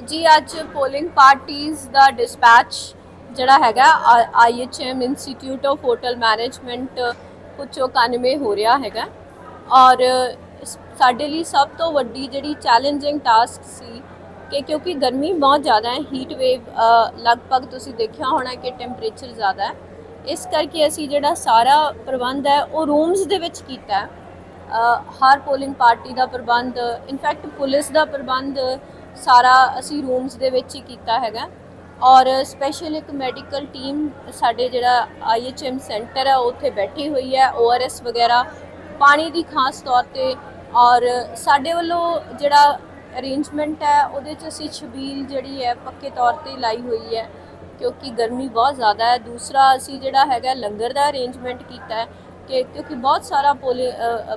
ਜੀ, ਅੱਜ ਪੋਲਿੰਗ ਪਾਰਟੀਆਂ ਦਾ ਡਿਸਪੈਚ ਜਿਹੜਾ ਹੈਗਾ IHM institute of hotel management ਪੁੱਛੋ 91 ਹੋ ਰਿਹਾ ਹੈਗਾ। ਔਰ ਸਾਡੇ ਲਈ ਸਭ ਤੋਂ ਵੱਡੀ ਜਿਹੜੀ ਚੈਲੰਜਿੰਗ ਟਾਸਕ ਸੀ ਕਿ ਕਿਉਂਕਿ ਗਰਮੀ ਬਹੁਤ ਜ਼ਿਆਦਾ ਹੈ ਹੀਟ ਵੇਵ ਲਗਭਗ ਤੁਸੀਂ ਦੇਖਿਆ ਹੋਣਾ ਕਿ ਟੈਂਪਰੇਚਰ ਜ਼ਿਆਦਾ ਹੈ। ਇਸ ਕਰਕੇ ਅਸੀਂ ਜਿਹੜਾ ਸਾਰਾ ਪ੍ਰਬੰਧ ਹੈ, ਉਹ ਰੂਮਸ ਦੇ ਵਿੱਚ ਕੀਤਾ ਹੈ। ਹਰ ਪੋਲਿੰਗ ਪਾਰਟੀ ਦਾ ਪ੍ਰਬੰਧ ਇਨਫੈਕਟ ਪੁਲਿਸ ਦਾ ਪ੍ਰਬੰਧ ਸਾਰਾ ਅਸੀਂ ਰੂਮਸ ਦੇ ਵਿੱਚ ਹੀ ਕੀਤਾ ਹੈਗਾ। ਔਰ ਸਪੈਸ਼ਲ ਇੱਕ ਮੈਡੀਕਲ ਟੀਮ ਸਾਡੇ ਜਿਹੜਾ ਆਈਐਚਐਮ ਸੈਂਟਰ ਹੈ ਉੱਥੇ ਬੈਠੀ ਹੋਈ ਹੈ ਓਆਰਐਸ ਵਗੈਰਾ, ਪਾਣੀ ਦੀ ਖਾਸ ਤੌਰ ਤੇ। ਔਰ ਸਾਡੇ ਵੱਲੋਂ ਜਿਹੜਾ ਅਰੇਂਜਮੈਂਟ ਹੈ, ਉਹਦੇ 'ਚ ਅਸੀਂ ਛਬੀਲ ਜਿਹੜੀ ਹੈ, ਪੱਕੇ ਤੌਰ ਤੇ ਲਾਈ ਹੋਈ ਹੈ। ਕਿਉਂਕਿ ਗਰਮੀ ਬਹੁਤ ਜ਼ਿਆਦਾ ਹੈ। ਦੂਸਰਾ ਅਸੀਂ ਜਿਹੜਾ ਹੈਗਾ, ਲੰਗਰ ਦਾ ਅਰੇਂਜਮੈਂਟ ਕੀਤਾ ਹੈ। ਕਿ ਕਿਉਂਕਿ ਬਹੁਤ ਸਾਰਾ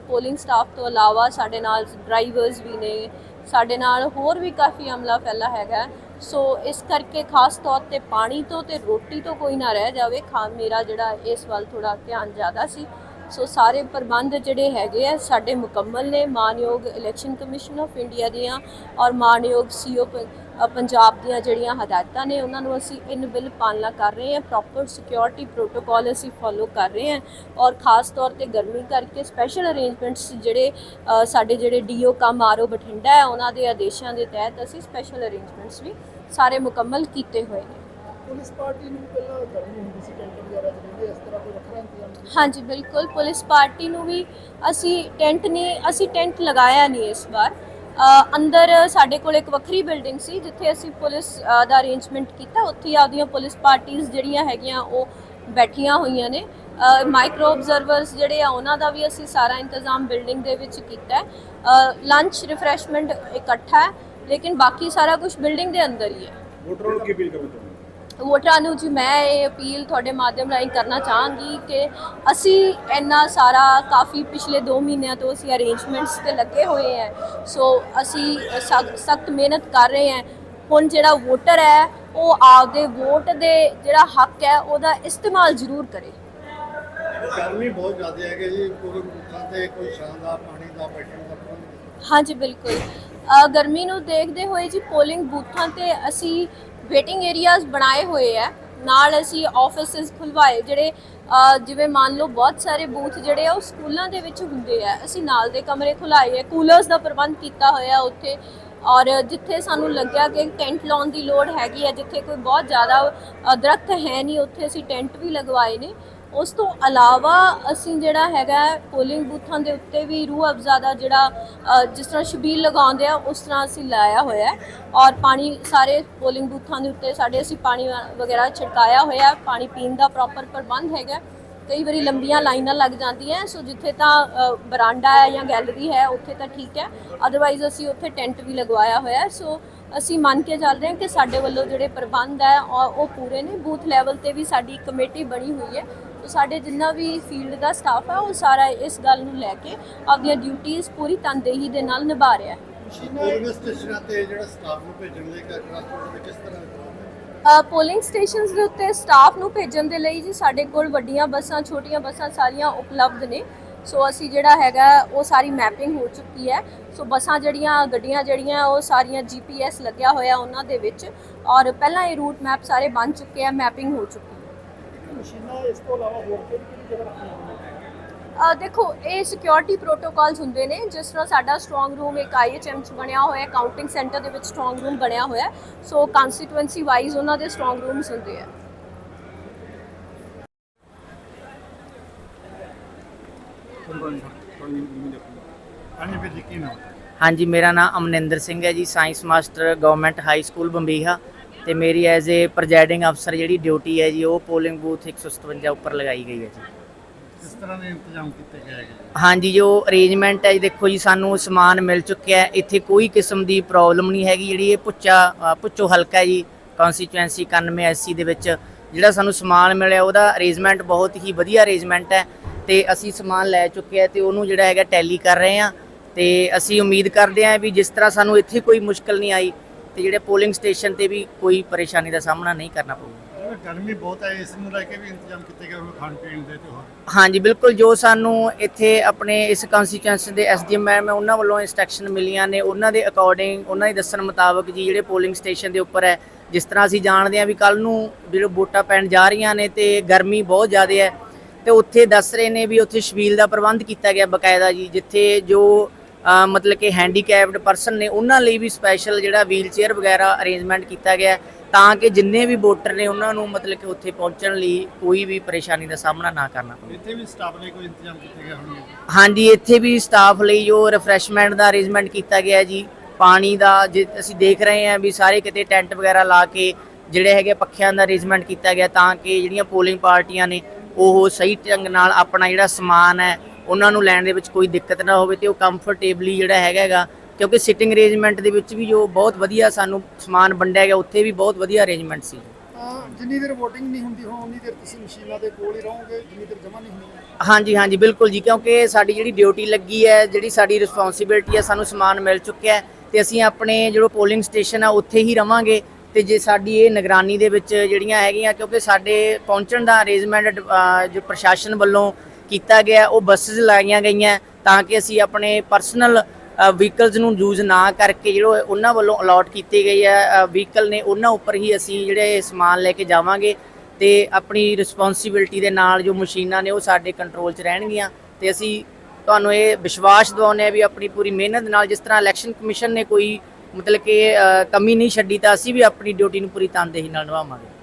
ਪੋਲਿੰਗ ਸਟਾਫ ਤੋਂ ਇਲਾਵਾ ਸਾਡੇ ਨਾਲ ਡਰਾਈਵਰਸ ਵੀ ਨੇ, ਸਾਡੇ ਨਾਲ ਹੋਰ ਵੀ ਕਾਫੀ ਅਮਲਾ ਫੈਲਾ ਹੈਗਾ। ਸੋ ਇਸ ਕਰਕੇ ਖਾਸ ਤੌਰ ਤੇ ਪਾਣੀ ਤੋਂ ਤੇ ਰੋਟੀ ਤੋਂ ਕੋਈ ਨਾ ਰਹਿ ਜਾਵੇ। ਖਾ, ਮੇਰਾ ਜਿਹੜਾ ਇਸ ਵੱਲ ਥੋੜਾ ਧਿਆਨ ਜ਼ਿਆਦਾ ਸੀ। ਸੋ ਸਾਰੇ ਪ੍ਰਬੰਧ ਜਿਹੜੇ ਹੈਗੇ ਆ, ਸਾਡੇ ਮੁਕੰਮਲ ਨੇ, ਮਾਨਯੋਗ ਇਲੈਕਸ਼ਨ ਕਮਿਸ਼ਨ ਆਫ ਇੰਡੀਆ ਦੀਆਂ ਔਰ ਮਾਨਯੋਗ ਸੀਓ ਪੰਜਾਬ ਦੀਆਂ ਜਿਹੜੀਆਂ ਹਦਾਇਤਾਂ ਨੇ, ਉਹਨਾਂ ਨੂੰ ਅਸੀਂ ਇਨ ਬਿਲ ਪਾਲਣਾ ਕਰ ਰਹੇ ਹਾਂ ਪ੍ਰੋਪਰ ਸਿਕਿਉਰਿਟੀ ਪ੍ਰੋਟੋਕਾਲ ਅਸੀਂ ਫੋਲੋ ਕਰ ਰਹੇ ਹਾਂ ਔਰ ਖਾਸ ਤੌਰ ਤੇ ਗਰਮੀ ਕਰਕੇ ਸਪੈਸ਼ਲ ਅਰੇਂਜਮੈਂਟਸ ਜਿਹੜੇ ਸਾਡੇ ਜਿਹੜੇ ਡੀਓ ਕੰਮ ਆਰਓ ਬਠਿੰਡਾ ਹੈ, ਉਹਨਾਂ ਦੇ ਆਦੇਸ਼ਾਂ ਦੇ ਤਹਿਤ ਅਸੀਂ ਸਪੈਸ਼ਲ ਅਰੇਂਜਮੈਂਟਸ ਵੀ ਸਾਰੇ ਮੁਕੰਮਲ ਕੀਤੇ ਹੋਏ ਨੇ। ਪੁਲਿਸ ਪਾਰਟੀ ਨੂੰ ਪਹਿਲਾਂ ਗਰਮੀ ਹੁੰਦੀ ਸੀ ਕੈਂਟਰ ਵਗੈਰਾ ਚ ਇਸ ਤਰ੍ਹਾਂ ਕੋਈ ਹਾਂਜੀ, ਬਿਲਕੁਲ। ਪੁਲਿਸ ਪਾਰਟੀ ਨੂੰ ਵੀ ਅਸੀਂ ਟੈਂਟ ਨਹੀਂ ਅਸੀਂ ਟੈਂਟ ਲਗਾਇਆ ਨਹੀਂ ਇਸ ਵਾਰ। ਅੰਦਰ ਸਾਡੇ ਕੋਲ ਇੱਕ ਵੱਖਰੀ ਬਿਲਡਿੰਗ ਸੀ, ਜਿੱਥੇ ਅਸੀਂ ਪੁਲਿਸ ਦਾ ਅਰੇਂਜਮੈਂਟ ਕੀਤਾ। ਉੱਥੇ ਹੀ ਆਪਦੀਆਂ ਪੁਲਿਸ ਪਾਰਟੀਆਂ ਜਿਹੜੀਆਂ ਹੈਗੀਆਂ, ਉਹ ਬੈਠੀਆਂ ਹੋਈਆਂ ਨੇ। ਮਾਈਕਰੋ ਆਬਜ਼ਰਵਰਸ ਜਿਹੜੇ ਆ, ਉਹਨਾਂ ਦਾ ਵੀ ਅਸੀਂ ਸਾਰਾ ਇੰਤਜ਼ਾਮ ਬਿਲਡਿੰਗ ਦੇ ਵਿੱਚ ਕੀਤਾ। ਹੈ ਲੰਚ, ਰਿਫਰੈਸ਼ਮੈਂਟ ਇਕੱਠਾ ਹੈ, ਲੇਕਿਨ ਬਾਕੀ ਸਾਰਾ ਕੁਝ ਬਿਲਡਿੰਗ ਦੇ ਅੰਦਰ ਹੀ ਹੈ। ਵੋਟਰਾਂ ਨੂੰ ਕੀ ਅਪੀਲ ਕਰਨਾ ਚਾਹੁੰਦੇ ਵੋਟਰਾਂ ਨੂੰ ਜੀ ਮੈਂ ਇਹ ਅਪੀਲ ਤੁਹਾਡੇ ਮਾਧਿਅਮ ਰਾਹੀਂ ਕਰਨਾ ਚਾਹਾਂਗੀ ਕਿ ਅਸੀਂ ਇੰਨਾ ਸਾਰਾ ਕਾਫੀ ਪਿਛਲੇ 2 ਮਹੀਨਿਆਂ ਤੋਂ ਅਸੀਂ ਅਰੇਂਜਮੈਂਟਸ ਤੇ ਲੱਗੇ ਹੋਏ ਹਾਂ। ਸੋ ਅਸੀਂ ਸਖਤ ਮਿਹਨਤ ਕਰ ਰਹੇ ਹਾਂ। ਹੁਣ ਜਿਹੜਾ ਵੋਟਰ ਹੈ ਉਹ ਆਪਦੇ ਵੋਟ ਦੇ ਜਿਹੜਾ ਹੱਕ ਹੈ ਉਹਦਾ ਇਸਤੇਮਾਲ ਜ਼ਰੂਰ ਕਰੇ। ਗਰਮੀ ਬਹੁਤ ਜ਼ਿਆਦਾ ਹੈ ਕਿ ਜੀ ਪੂਰੇ ਮੁਲਕਾਂ ਤੇ ਕੋਈ ਦਾ ਪਾਣੀ ਦਾ ਬੈਠਣ ਦਾ। ਹਾਂਜੀ ਬਿਲਕੁਲ। ਗਰਮੀ ਨੂੰ ਦੇਖਦੇ ਹੋਏ ਜੀ ਪੋਲਿੰਗ ਬੂਥਾਂ ਤੇ ਅਸੀਂ ਵੇਟਿੰਗ ਏਰੀਆਜ਼ ਬਣਾਏ ਹੋਏ ਆ ਨਾਲ ਅਸੀਂ ਆਫਿਸਿਸ ਖੁਲਵਾਏ ਜਿਹੜੇ ਜਿਵੇਂ ਮੰਨ ਲਓ ਬਹੁਤ ਸਾਰੇ ਬੂਥ ਜਿਹੜੇ ਆ ਉਹ ਸਕੂਲਾਂ ਦੇ ਵਿੱਚ ਹੁੰਦੇ ਆ। ਅਸੀਂ ਨਾਲ ਦੇ ਕਮਰੇ ਖੁਲਾਏ ਆ ਕੂਲਰਸ ਦਾ ਪ੍ਰਬੰਧ ਕੀਤਾ ਹੋਇਆ ਉੱਥੇ। ਔਰ ਜਿੱਥੇ ਸਾਨੂੰ ਲੱਗਿਆ ਕਿ ਟੈਂਟ ਲਾਉਣ ਦੀ ਲੋੜ ਹੈਗੀ ਆ ਜਿੱਥੇ ਕੋਈ ਬਹੁਤ ਜ਼ਿਆਦਾ ਅ, ਦਰਖਤ ਹੈ ਨਹੀਂ ਉੱਥੇ ਅਸੀਂ ਟੈਂਟ ਵੀ ਲਗਵਾਏ ਨੇ। ਉਸ ਤੋਂ ਇਲਾਵਾ ਅਸੀਂ ਜਿਹੜਾ ਹੈਗਾ ਪੋਲਿੰਗ ਬੂਥਾਂ ਦੇ ਉੱਤੇ ਵੀ ਰੂਹ ਅਫਜ਼ਾ ਦਾ ਜਿਹੜਾ ਜਿਸ ਤਰ੍ਹਾਂ ਸ਼ਬੀਲ ਲਗਾਉਂਦੇ ਆ, ਉਸ ਤਰ੍ਹਾਂ ਅਸੀਂ ਲਾਇਆ ਹੋਇਆ ਹੈ। ਔਰ ਪਾਣੀ, ਸਾਰੇ ਪੋਲਿੰਗ ਬੂਥਾਂ ਦੇ ਉੱਤੇ ਸਾਡੇ ਅਸੀਂ ਪਾਣੀ ਵਗੈਰਾ ਛਿੜਕਾਇਆ ਹੋਇਆ ਪਾਣੀ ਪੀਣ ਦਾ ਪ੍ਰੋਪਰ ਪ੍ਰਬੰਧ ਹੈਗਾ ਕਈ ਵਾਰੀ ਲੰਬੀਆਂ ਲਾਈਨਾਂ ਲੱਗ ਜਾਂਦੀਆਂ ਸੋ ਜਿੱਥੇ ਤਾਂ ਬਰਾਂਡਾ ਹੈ ਜਾਂ ਗੈਲਰੀ ਹੈ, ਉੱਥੇ ਤਾਂ ਠੀਕ ਹੈ। ਅਦਰਵਾਈਜ਼ ਅਸੀਂ ਉੱਥੇ ਟੈਂਟ ਵੀ ਲਗਵਾਇਆ ਹੋਇਆ ਹੈ। ਸੋ ਅਸੀਂ ਮੰਨ ਕੇ ਚੱਲ ਰਹੇ ਹਾਂ ਕਿ ਸਾਡੇ ਵੱਲੋਂ ਜਿਹੜੇ ਪ੍ਰਬੰਧ ਹੈ ਔਰ ਉਹ ਪੂਰੇ ਨੇ। ਬੂਥ ਲੈਵਲ ਤੇ ਵੀ ਸਾਡੀ ਕਮੇਟੀ ਬਣੀ ਹੋਈ ਹੈ। ਸੋ ਸਾਡੇ ਜਿੰਨਾ ਵੀ ਫੀਲਡ ਦਾ ਸਟਾਫ ਹੈ ਉਹ ਸਾਰਾ ਇਸ ਗੱਲ ਨੂੰ ਲੈ ਕੇ ਆਪਣੀਆਂ ਡਿਊਟੀਆਂ ਪੂਰੀ ਤਨਦੇਹੀ ਦੇ ਨਾਲ ਨਿਭਾ ਰਿਹਾ ਹੈ। ਪੋਲਿੰਗ ਸਟੇਸ਼ਨਾਂ ਤੇ ਜਿਹੜਾ ਸਟਾਫ ਨੂੰ ਭੇਜਣ ਲਈ ਟਰਾਂਸਪੋਰਟ ਦੇ ਕਿਸ ਤਰ੍ਹਾਂ ਦਾ ਪ੍ਰਬੰਧ ਹੈ? ਅ, ਪੋਲਿੰਗ ਸਟੇਸ਼ਨਸ ਦੇ ਉੱਤੇ ਸਟਾਫ ਨੂੰ ਭੇਜਣ ਦੇ ਲਈ ਜੀ ਸਾਡੇ ਕੋਲ ਵੱਡੀਆਂ ਬੱਸਾਂ ਛੋਟੀਆਂ ਬੱਸਾਂ ਸਾਰੀਆਂ ਉਪਲਬਧ ਨੇ। ਸੋ ਅਸੀਂ ਜਿਹੜਾ ਹੈਗਾ ਉਹ ਸਾਰੀ ਮੈਪਿੰਗ ਹੋ ਚੁੱਕੀ ਹੈ। ਸੋ ਬੱਸਾਂ ਜਿਹੜੀਆਂ ਗੱਡੀਆਂ ਜਿਹੜੀਆਂ ਉਹ ਸਾਰੀਆਂ ਜੀਪੀਐਸ ਲੱਗਿਆ ਹੋਇਆ ਉਹਨਾਂ ਦੇ ਵਿੱਚ। ਔਰ ਪਹਿਲਾਂ ਇਹ ਰੂਟ ਮੈਪ ਸਾਰੇ ਬਣ ਚੁੱਕੇ ਆ ਮੈਪਿੰਗ ਹੋ ਚੁੱਕੀ ਮਸ਼ੀਨਾਂ ਇਸ ਤੋਂ ਇਲਾਵਾ ਹੋਰ ਕਿਹੜੀ ਕਿਹੜੀ ਜਗ੍ਹਾ ਰੱਖੀਆਂ ਹੋਈਆਂ ਅ, ਦੇਖੋ ਇਹ ਸਿਕਿਉਰਿਟੀ ਪ੍ਰੋਟੋਕਾਲਸ ਹੁੰਦੇ ਨੇ ਜਿਸ ਤਰ੍ਹਾਂ ਸਾਡਾ ਸਟਰੋਂਗ ਰੂਮ ਇੱਕ ਆਈਐਚਐਮ ਚ ਬਣਿਆ ਹੋਇਆ ਹੈ ਕਾਊਂਟਿੰਗ ਸੈਂਟਰ ਦੇ ਵਿੱਚ ਸਟਰੋਂਗ ਰੂਮ ਬਣਿਆ ਹੋਇਆ ਹੈ ਸੋ ਕੰਸਟੀਟੂਐਂਸੀ ਵਾਈਜ਼ ਉਹਨਾਂ ਦੇ ਸਟਰੋਂਗ ਰੂਮਸ ਹੁੰਦੇ ਆ ਹਾਂਜੀ ਫਿਰ ਜੀ ਕੀ ਨਾਮ ਹੈ? ਹਾਂਜੀ ਮੇਰਾ ਨਾਮ ਅਮਨਿੰਦਰ ਸਿੰਘ ਹੈ ji science master government high school Bambiha ਤੇ ਮੇਰੀ ਐਜ਼ ਏ ਪ੍ਰੈਜ਼ਾਈਡਿੰਗ ਅਫਸਰ ਜਿਹੜੀ ਡਿਊਟੀ ਹੈ ਜੀ ਉਹ ਪੋਲਿੰਗ ਬੂਥ 157 ਉੱਪਰ ਲਗਾਈ ਗਈ ਹੈ ਜੀ। ਕਿਸ ਤਰ੍ਹਾਂ ਦੇ ਇੰਤਜ਼ਾਮ ਕੀਤੇ ਗਏ ਹੈਗੇ? ਹਾਂਜੀ ਜੋ ਅਰੇਂਜਮੈਂਟ ਹੈ ਜੀ ਦੇਖੋ ਜੀ ਸਾਨੂੰ ਸਮਾਨ ਮਿਲ ਚੁੱਕਿਆ ਹੈ। ਇੱਥੇ ਕੋਈ ਕਿਸਮ ਦੀ ਪ੍ਰੋਬਲਮ ਨਹੀਂ ਹੈਗੀ ਜਿਹੜੀ ਇਹ ਪੁੱਚਾ ਅ, ਪੁੱਚੋ ਹਲਕਾ ਹੈ ਜੀ ਕਨਸਟੀਚੁਐਂਸੀ 91 ਐਸਸੀ ਦੇ ਵਿੱਚ ਜਿਹੜਾ ਸਾਨੂੰ ਸਮਾਨ ਮਿਲਿਆ ਉਹਦਾ ਅਰੇਂਜਮੈਂਟ ਬਹੁਤ ਹੀ ਵਧੀਆ ਅਰੇਂਜਮੈਂਟ ਹੈ। ਤੇ ਅਸੀਂ ਸਮਾਨ ਲੈ ਚੁੱਕੇ ਆ ਤੇ ਉਹਨੂੰ ਜਿਹੜਾ ਹੈਗਾ ਟੈਲੀ ਕਰ ਰਹੇ ਆ ਤੇ ਅਸੀਂ ਉਮੀਦ ਕਰਦੇ ਹਾਂ ਵੀ ਜਿਸ ਤਰ੍ਹਾਂ ਸਾਨੂੰ ਇੱਥੇ ਕੋਈ ਮੁਸ਼ਕਲ ਨਹੀਂ ਆਈ ਤੇ ਜਿਹੜੇ ਪੋਲਿੰਗ ਸਟੇਸ਼ਨ ਤੇ ਵੀ ਕੋਈ ਪਰੇਸ਼ਾਨੀ ਦਾ ਸਾਹਮਣਾ ਨਹੀਂ ਕਰਨਾ ਪਊਗਾ ਗਰਮੀ ਬਹੁਤ ਹੈ ਇਸ ਨੂੰ ਲੈ ਕੇ ਵੀ ਇੰਤਜ਼ਾਮ ਕੀਤੇ ਗਏ ਹੋਏ ਖਾਣ ਪੀਣ ਦੇ ਤੇ ਹੋਰ ਹਾਂਜੀ ਬਿਲਕੁਲ ਜੋ ਸਾਨੂੰ ਇੱਥੇ ਆਪਣੇ ਇਸ ਕੰਸਟੀਚੁਐਂਸੀ ਦੇ ਐਸਡੀਐਮ ਮੈਮ ਉਹਨਾਂ ਵੱਲੋਂ ਇਨਸਟਰਕਸ਼ਨ ਮਿਲੀਆਂ ਨੇ। ਉਹਨਾਂ ਦੇ ਅਕੋਰਡਿੰਗ ਉਹਨਾਂ ਦੇ ਦੱਸਣ ਮੁਤਾਬਕ ਜੀ ਜਿਹੜੇ ਪੋਲਿੰਗ ਸਟੇਸ਼ਨ ਦੇ ਉੱਪਰ ਹੈ ਜਿਸ ਤਰ੍ਹਾਂ ਅਸੀਂ ਜਾਣਦੇ ਹਾਂ ਵੀ ਕੱਲ ਨੂੰ ਜਿਹੜੇ ਵੋਟਾਂ ਪੈਣ ਜਾ ਰਹੀਆਂ ਨੇ ਤੇ ਗਰਮੀ ਬਹੁਤ ਜ਼ਿਆਦਾ ਹੈ ਤੇ ਉੱਥੇ ਦੱਸ ਰਹੇ ਨੇ ਵੀ ਉੱਥੇ ਛਬੀਲ ਦਾ ਪ੍ਰਬੰਧ ਕੀਤਾ ਗਿਆ ਬਕਾਇਦਾ ਜੀ ਜਿੱਥੇ ਜੋ ਮਤਲਬ ਕਿ ਹੈਂਡੀਕੈਪਡ ਪਰਸਨ ਨੇ ਉਹਨਾਂ ਲਈ ਵੀ ਸਪੈਸ਼ਲ ਜਿਹੜਾ ਵੀਲ ਚੇਅਰ ਵਗੈਰਾ ਅਰੇਂਜਮੈਂਟ ਕੀਤਾ ਗਿਆ ਤਾਂ ਕਿ ਜਿੰਨੇ ਵੀ ਵੋਟਰ ਨੇ ਉਹਨਾਂ ਨੂੰ ਮਤਲਬ ਕਿ ਉੱਥੇ ਪਹੁੰਚਣ ਲਈ ਕੋਈ ਵੀ ਪਰੇਸ਼ਾਨੀ ਦਾ ਸਾਹਮਣਾ ਨਾ ਕਰਨਾ ਪਵੇ। ਇੱਥੇ ਵੀ ਸਟਾਫ ਲਈ ਕੋਈ ਇੰਤਜ਼ਾਮ ਕੀਤੇ ਗਏ ਹੋਣਗੇ? ਹਾਂਜੀ ਇੱਥੇ ਵੀ ਸਟਾਫ ਲਈ ਜੋ ਰਿਫਰੈਸ਼ਮੈਂਟ ਦਾ ਅਰੇਂਜਮੈਂਟ ਕੀਤਾ ਗਿਆ ਜੀ ਪਾਣੀ ਦਾ ਜੇ ਅਸੀਂ ਦੇਖ ਰਹੇ ਹਾਂ ਵੀ ਸਾਰੇ ਕਿਤੇ ਟੈਂਟ ਵਗੈਰਾ ਲਾ ਕੇ ਜਿਹੜੇ ਹੈਗੇ ਪੱਖਿਆਂ ਦਾ ਅਰੇਂਜਮੈਂਟ ਕੀਤਾ ਗਿਆ ਤਾਂ ਕਿ ਜਿਹੜੀਆਂ ਪੋਲਿੰਗ ਪਾਰਟੀਆਂ ਨੇ ਉਹ ਸਹੀ ਢੰਗ ਨਾਲ ਆਪਣਾ ਜਿਹੜਾ ਸਮਾਨ ਹੈ ਉਹਨਾਂ ਨੂੰ ਲੈਣ ਦੇ ਵਿੱਚ ਕੋਈ ਦਿੱਕਤ ਨਾ ਹੋਵੇ ਤੇ ਉਹ ਕੰਫਰਟੇਬਲੀ ਜਿਹੜਾ ਹੈਗਾ ਹੈਗਾ ਕਿਉਂਕਿ ਸਿਟਿੰਗ ਅਰੇਂਜਮੈਂਟ ਦੇ ਵਿੱਚ ਵੀ ਜੋ ਬਹੁਤ ਵਧੀਆ ਸਾਨੂੰ ਸਮਾਨ ਵੰਡਿਆ ਗਿਆ ਉੱਥੇ ਵੀ ਬਹੁਤ ਵਧੀਆ ਅਰੇਂਜਮੈਂਟ ਸੀ। ਜਿੰਨੀ ਦੇਰ VOTING ਨਹੀਂ ਹੁੰਦੀ ਹੋ ਉਨੀ ਦੇਰ ਤੁਸੀਂ ਮਸ਼ੀਨਾਂ ਦੇ ਕੋਲ ਹੀ ਰਹੋਗੇ ਜਿੰਨੀ ਦੇਰ ਜਮਾ ਨਹੀਂ ਹੁੰਦੀ। ਹਾਂਜੀ ਹਾਂਜੀ ਬਿਲਕੁਲ ਜੀ ਕਿਉਂਕਿ ਸਾਡੀ ਜਿਹੜੀ ਡਿਊਟੀ ਲੱਗੀ ਹੈ ਜਿਹੜੀ ਸਾਡੀ ਰਿਸਪੌਂਸਿਬਿਲਟੀ ਹੈ ਸਾਨੂੰ ਸਮਾਨ ਮਿਲ ਚੁੱਕਿਆ ਹੈ ਤੇ ਅਸੀਂ ਆਪਣੇ ਜਿਹੜਾ ਪੋਲਿੰਗ ਸਟੇਸ਼ਨ ਆ ਉੱਥੇ ਹੀ ਰਵਾਂਗੇ ਤੇ ਜੇ ਸਾਡੀ ਇਹ ਨਿਗਰਾਨੀ ਦੇ ਵਿੱਚ ਜਿਹੜੀਆਂ ਹੈਗੀਆਂ ਕਿਉਂਕਿ ਸਾਡੇ ਪਹੁੰਚਣ ਦਾ ਅਰੇਂਜਮੈਂਟ ਜੋ ਪ੍ਰਸ਼ਾਸਨ ਵੱਲੋਂ ਕੀਤਾ ਗਿਆ, ਉਹ ਬੱਸਸ ਲਾਈਆਂ ਗਈਆਂ ਤਾਂ ਕਿ ਅਸੀਂ ਆਪਣੇ ਪਰਸਨਲ ਵਹੀਕਲਸ ਨੂੰ ਯੂਜ਼ ਨਾ ਕਰਕੇ ਜਿਹੜੇ ਉਹਨਾਂ ਵੱਲੋਂ ਅਲਾਟ ਕੀਤੇ ਗਏ ਆ ਵਹੀਕਲ ਨੇ ਉਹਨਾਂ ਉੱਪਰ ਹੀ ਅਸੀਂ ਜਿਹੜੇ ਸਮਾਨ ਲੈ ਕੇ ਜਾਵਾਂਗੇ ਤੇ ਆਪਣੀ ਰਿਸਪੌਂਸਿਬਿਲਟੀ ਦੇ ਨਾਲ ਜੋ ਮਸ਼ੀਨਾਂ ਨੇ ਉਹ ਸਾਡੇ ਕੰਟਰੋਲ 'ਚ ਰਹਿਣਗੀਆਂ ਤੇ ਅਸੀਂ ਤੁਹਾਨੂੰ ਇਹ ਵਿਸ਼ਵਾਸ ਦਿਵਾਉਂਦੇ ਆ ਵੀ ਆਪਣੀ ਪੂਰੀ ਮਿਹਨਤ ਨਾਲ ਜਿਸ ਤਰ੍ਹਾਂ ਇਲੈਕਸ਼ਨ ਕਮਿਸ਼ਨ ਨੇ ਕੋਈ ਮਤਲਬ ਕਿ ਕਮੀ ਨਹੀਂ ਛੱਡੀ ਤਾਂ ਅਸੀਂ ਵੀ ਆਪਣੀ ਡਿਊਟੀ ਨੂੰ ਪੂਰੀ ਤਨਦੇਹੀ ਨਾਲ ਨਿਭਾਵਾਂਗੇ।